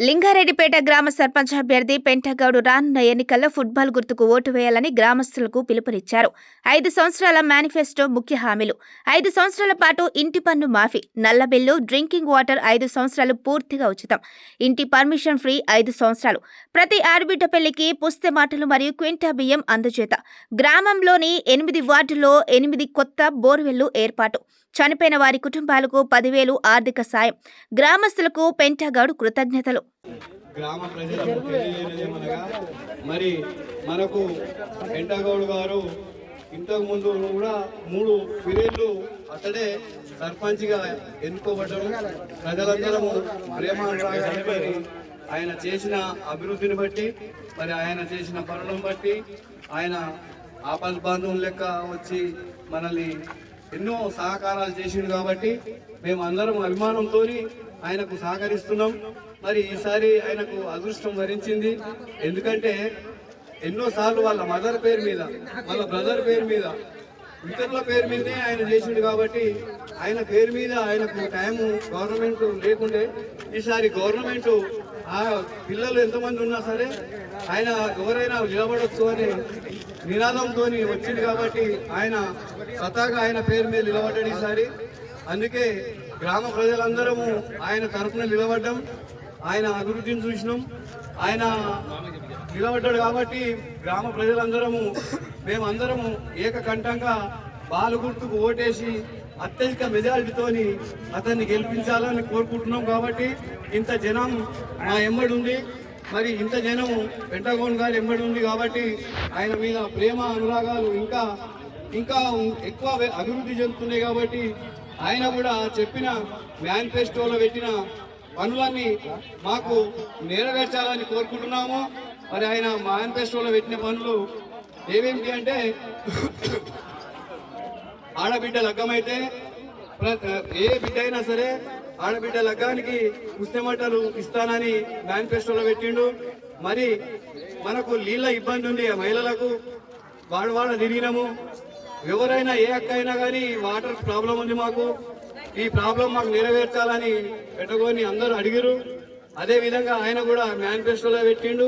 లింగారెడ్డిపేట గ్రామ సర్పంచ్ అభ్యర్థి పెంటగౌడు రానున్న ఎన్నికల్లో ఫుట్బాల్ గుర్తుకు ఓటు వేయాలని గ్రామస్తులకు పిలుపునిచ్చారు. ఐదు సంవత్సరాల మేనిఫెస్టో ముఖ్య హామీలు. ఐదు సంవత్సరాల పాటు ఇంటి పన్ను మాఫీ నల్ల బిల్లు డ్రింకింగ్ వాటర్ ఐదు సంవత్సరాలు పూర్తిగా ఉచితం. ఇంటి పర్మిషన్ ఫ్రీ ఐదు సంవత్సరాలు. ప్రతి ఆడబిడ్డ పెళ్ళికి పుస్తె మాటలు మరియు క్వింటా బియ్యం అందజేత. గ్రామంలోని ఎనిమిది వార్డులో ఎనిమిది కొత్త బోర్వెల్లు ఏర్పాటు. చనిపోయిన వారి కుటుంబాలకు పదివేలు ఆర్థిక సాయం. గ్రామస్తులకు పెంటగౌడు కృతజ్ఞతలు. గ్రామ ప్రజలకు తెలియజేయమనగా మరి మనకు వెంటగౌడ్ గారు ఇంతకు ముందు కూడా మూడు పీరియడ్లు అతడే సర్పంచ్గా ఎన్నుకోబడ్డారు. ప్రజలందరము ప్రేమ బట్టి ఆయన చేసిన అభివృద్ధిని బట్టి మరి ఆయన చేసిన పనులను బట్టి ఆయన ఆపద బంధువుల లెక్క వచ్చి మనల్ని ఎన్నో సహకారాలు చేసిండు కాబట్టి మేము అందరం అభిమానంతో ఆయనకు సహకరిస్తున్నాం. మరి ఈసారి ఆయనకు అదృష్టం వరించింది. ఎందుకంటే ఎన్నోసార్లు వాళ్ళ మదర్ పేరు మీద వాళ్ళ బ్రదర్ పేరు మీద ఇతరుల పేరు మీదనే ఆయన చేసిండు కాబట్టి ఆయన పేరు మీద ఆయనకు టైం గవర్నమెంట్ లేకుండే. ఈసారి గవర్నమెంట్ ఆ పిల్లలు ఎంతమంది ఉన్నా సరే ఆయన ఎవరైనా నిలబడొచ్చు అనే నినాదంతో వచ్చింది కాబట్టి ఆయన సతాగా ఆయన పేరు మీద నిలబడ్డాడు ఈసారి. అందుకే గ్రామ ప్రజలందరము ఆయన తరఫున నిలబడ్డం. ఆయన అభివృద్ధిని చూసినాం. ఆయన నిలబడ్డాడు కాబట్టి గ్రామ ప్రజలందరము మేమందరము ఏకకంఠంగా బాలగుర్తుకు ఓటేసి అత్యధిక మెజారిటీతోని అతన్ని గెలిపించాలని కోరుకుంటున్నాం కాబట్టి ఇంత జనం మా ఎమ్మడి ఉంది. మరి ఇంత జనం పెంటగోన్ గారు ఎంబడి ఉంది కాబట్టి ఆయన మీద ప్రేమ అనురాగాలు ఇంకా ఇంకా ఎక్కువ అభివృద్ధి చెందుతున్నాయి కాబట్టి ఆయన కూడా చెప్పిన మేనిఫెస్టోలో పెట్టిన పనులన్నీ మాకు నెరవేర్చాలని కోరుకుంటున్నాము. మరి ఆయన మేనిఫెస్టోలో పెట్టిన పనులు ఏమేమిటి అంటే ఆడబిడ్డ లగ్గమైతే ఏ బిడ్డ అయినా సరే ఆడబిడ్డ లగ్గానికి పుస్తమట్టలు ఇస్తానని మేనిఫెస్టోలో పెట్టిండు. మరి మనకు నీళ్ళ ఇబ్బంది ఉంది ఆ మహిళలకు వాడవాడ తిరిగినాము. ఎవరైనా ఏ అక్క అయినా కానీ వాటర్ ప్రాబ్లం ఉంది మాకు. ఈ ప్రాబ్లం మాకు నెరవేర్చాలని పెట్టుకొని అందరూ అడిగిరు అదే విధంగా ఆయన కూడా మేనిఫెస్టోలో పెట్టిండు.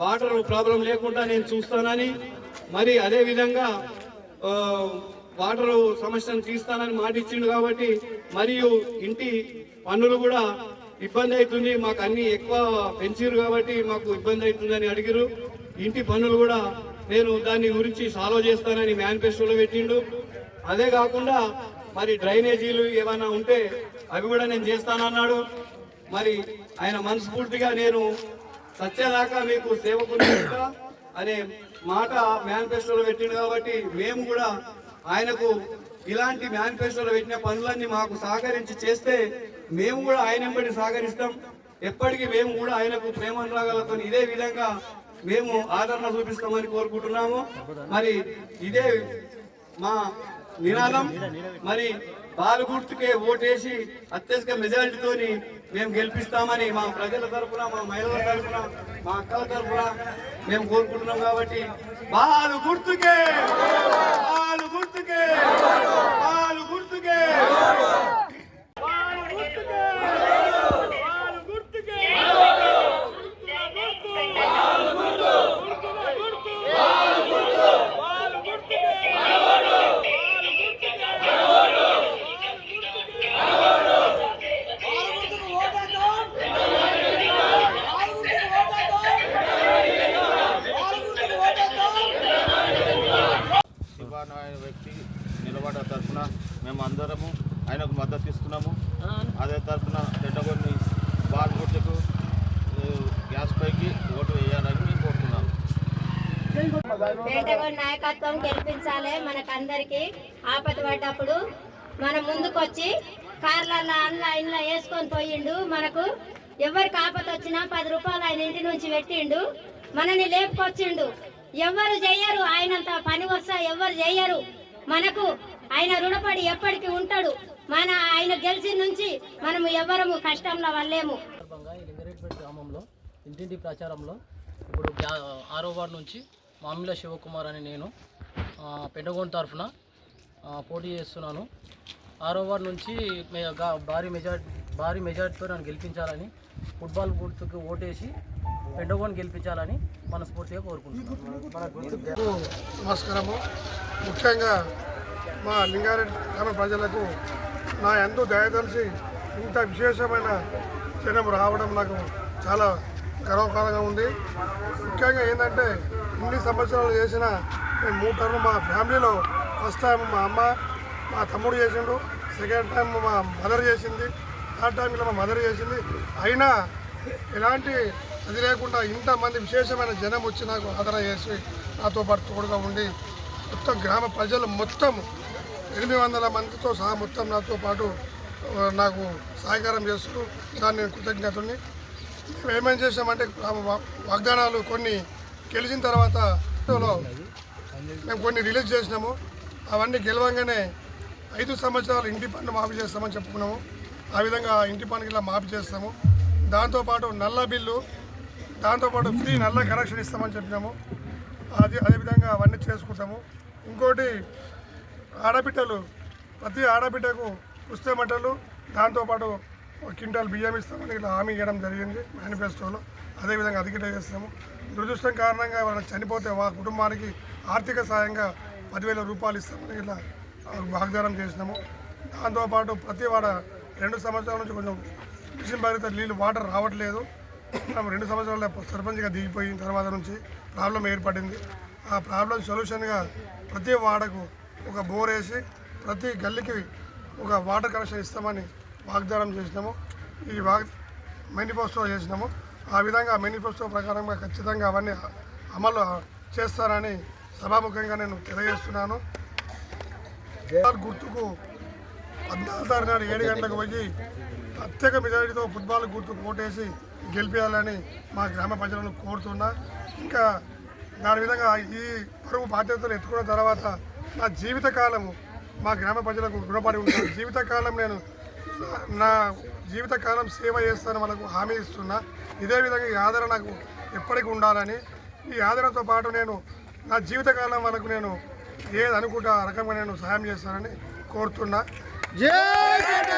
వాటర్ ప్రాబ్లం లేకుండా నేను చూస్తానని మరి అదే విధంగా వాటర్ సమస్యను తీస్తానని మాట ఇచ్చిండు కాబట్టి మరియు ఇంటి పన్నులు కూడా ఇబ్బంది అవుతుంది మాకు అన్ని ఎక్కువ పెంచిరు కాబట్టి మాకు ఇబ్బంది అవుతుందని అడిగిరు ఇంటి పన్నులు కూడా నేను దాని గురించి సాల్వ్ చేస్తానని మేనిఫెస్టోలో పెట్టిండు. అదే కాకుండా మరి డ్రైనేజీలు ఏమైనా ఉంటే అవి కూడా నేను చేస్తానన్నాడు. మరి ఆయన మనస్ఫూర్తిగా నేను సత్యదాకా మీకు సేవకుని అనే మాట మేనిఫెస్టోలో పెట్టిండు కాబట్టి మేము కూడా ఆయనకు ఇలాంటి మేనిఫెస్టోలో పెట్టిన పనులన్నీ మాకు సహకరించి చేస్తే మేము కూడా ఆయన ఎంబడి సహకరిస్తాం. ఎప్పటికీ మేము కూడా ఆయనకు ప్రేమ అనురాగాలతో ఇదే విధంగా మేము ఆదరణ చూపిస్తామని కోరుకుంటున్నాము. మరి ఇదే మా నినాదం. మరి బాలు గుర్తుకే ఓటేసి అత్యధిక మెజారిటీతోని మేము గెలిపిస్తామని మా ప్రజల తరపున మా మహిళల తరఫున మా అక్కల తరఫున మేము కోరుకుంటున్నాం కాబట్టి బాలు గుర్తుకే బాలు గుర్తుకే బాలు గుర్తుకే బాలు గుర్తుకే బాలు గుర్తుకే శివాను అనే వ్యక్తి నిలబడ్డ తరఫున మేము అందరము ఆయనకు మద్దతు ఇస్తున్నాము అదే తరఫున రెండవని బాల్ గుర్తుకు గ్యాస్ పైకి ఓటు వేయాలని మేము కోరుతున్నాము. పేటగోడు నాయకత్వం గెలిపించాలి మనకందరికి. ఆపద పడ్డప్పుడు మనం ముందుకొచ్చి కార్లలో అందులో ఇంట్లో వేసుకొని పోయిండు. మనకు ఎవరికి ఆపద వచ్చినా పది రూపాయలు ఆయన ఇంటి నుంచి పెట్టిండు. మనని లేపుకొచ్చిండు. ఎవరు చెయ్యరు ఆయనంత పని వస్తా ఎవరు చెయ్యరు మనకు ఆయన రుణపడి ఎప్పటికీ ఉంటాడు. మన ఆయన గెలిచిన నుంచి మనము ఎవరము కష్టంలో వల్లేము. లింగరేట్పేట గ్రామంలో ఇంటింటి ప్రచారంలో ఇప్పుడు ఆరో వార్డు నుంచి మామిళ్ళ శివకుమార్ అని నేను పెండగోన్ తరఫున పోటీ చేస్తున్నాను. ఆరో వార్డు నుంచి భారీ మెజార్టీ భారీ మెజార్టీతో నన్ను గెలిపించాలని ఫుట్బాల్ గుర్తుకు ఓటేసి పెండగోన్ గెలిపించాలని మనస్ఫూర్తిగా కోరుకుంటున్నాను. నమస్కారము. ముఖ్యంగా మా లింగారెడ్డి గ్రామ ప్రజలకు నా ఎంతో దయదలిచి ఇంత విశేషమైన జనం రావడం నాకు చాలా గర్వకారంగా ఉంది. ముఖ్యంగా ఏంటంటే ఇన్ని సంవత్సరాలు చేసిన మేము మూడు టర్మ్ మా ఫ్యామిలీలో ఫస్ట్ టైం మా అమ్మ మా తమ్ముడు చేసిండు. సెకండ్ టైం మా మదర్ చేసింది. థర్డ్ టైం ఇలా మా మదర్ చేసింది. అయినా ఎలాంటి అది లేకుండా ఇంతమంది విశేషమైన జనం వచ్చి నాకు ఆదరణ చేసి నాతో పాటు తోడుగా ఉండి మొత్తం గ్రామ ప్రజలు మొత్తం ఎనిమిది వందల మందితో సహా మొత్తం నాతో పాటు నాకు సహకారం చేస్తూ దాన్ని నేను కృతజ్ఞతని. మేము ఏమేమి చేసామంటే వాగ్దానాలు కొన్ని గెలిచిన తర్వాత మేము కొన్ని రిలీజ్ చేసినాము. అవన్నీ గెలవంగానే ఐదు సంవత్సరాలు ఇంటి పన్ను మాఫీ చేస్తామని చెప్పుకున్నాము. ఆ విధంగా ఇంటి పన్నుకి ఇలా మాఫీ చేస్తాము. దాంతోపాటు నల్ల బిల్లు దాంతోపాటు ఫ్రీ నల్ల కనెక్షన్ ఇస్తామని చెప్పినాము. అది అదేవిధంగా అవన్నీ చేసుకుంటాము. ఇంకోటి ఆడబిడ్డలు ప్రతి ఆడబిడ్డకు పుస్తమట్టలు దాంతోపాటు ఒక క్వింటాల్ బియ్యం ఇస్తామని ఇట్లా హామీ ఇవ్వడం జరిగింది మేనిఫెస్టోలో. అదేవిధంగా అది చేస్తాము. దురదృష్టం కారణంగా వాళ్ళు చనిపోతే వాళ్ళ కుటుంబానికి ఆర్థిక సాయంగా పదివేల రూపాయలు ఇస్తామని ఇట్లా వాగ్దానం చేసినాము. దాంతోపాటు ప్రతి వాడ రెండు సంవత్సరాల నుంచి కొంచెం మిషన్ భరిత నీళ్ళు వాటర్ రావట్లేదు. మనం రెండు సంవత్సరాల సర్పంచ్గా దిగిపోయిన తర్వాత నుంచి ప్రాబ్లం ఏర్పడింది. ఆ ప్రాబ్లం సొల్యూషన్గా ప్రతి వాడకు ఒక బోర్ వేసి ప్రతి గల్లీకి ఒక వాటర్ కనెక్షన్ ఇస్తామని వాగ్దానం చేసినాము. ఈ వాగ్ మేనిఫెస్టో చేసినాము. ఆ విధంగా మేనిఫెస్టో ప్రకారంగా ఖచ్చితంగా అవన్నీ అమలు చేస్తారని సభాముఖంగా నేను తెలియజేస్తున్నాను. గుర్తుకు పద్నాలుగు తారీఖు నాడు ఏడు గంటలకు పోయి ప్రత్యేక మెజారిటీతో ఫుట్బాల్ గుర్తుకు ఓటేసి గెలిపించాలని మా గ్రామ ప్రజలను కోరుతున్నా. ఇంకా దాని విధంగా ఈ పరువు బాధ్యతలు ఎత్తుకున్న తర్వాత నా జీవితకాలము మా గ్రామ ప్రజలకు రుణపడి ఉంటాను. జీవితకాలం నేను నా- జీవితకాలం సేవ చేస్తాను వాళ్ళకు హామీ ఇస్తున్నా. ఇదే విధంగా ఈ ఆదరణ నాకు ఎప్పటికీ ఉండాలని ఈ ఆదరణతో పాటు నేను నా జీవితకాలం వరకు నేను ఏది అనుకుంటా ఆ రకంగా నేను సహాయం చేస్తానని కోరుతున్నా.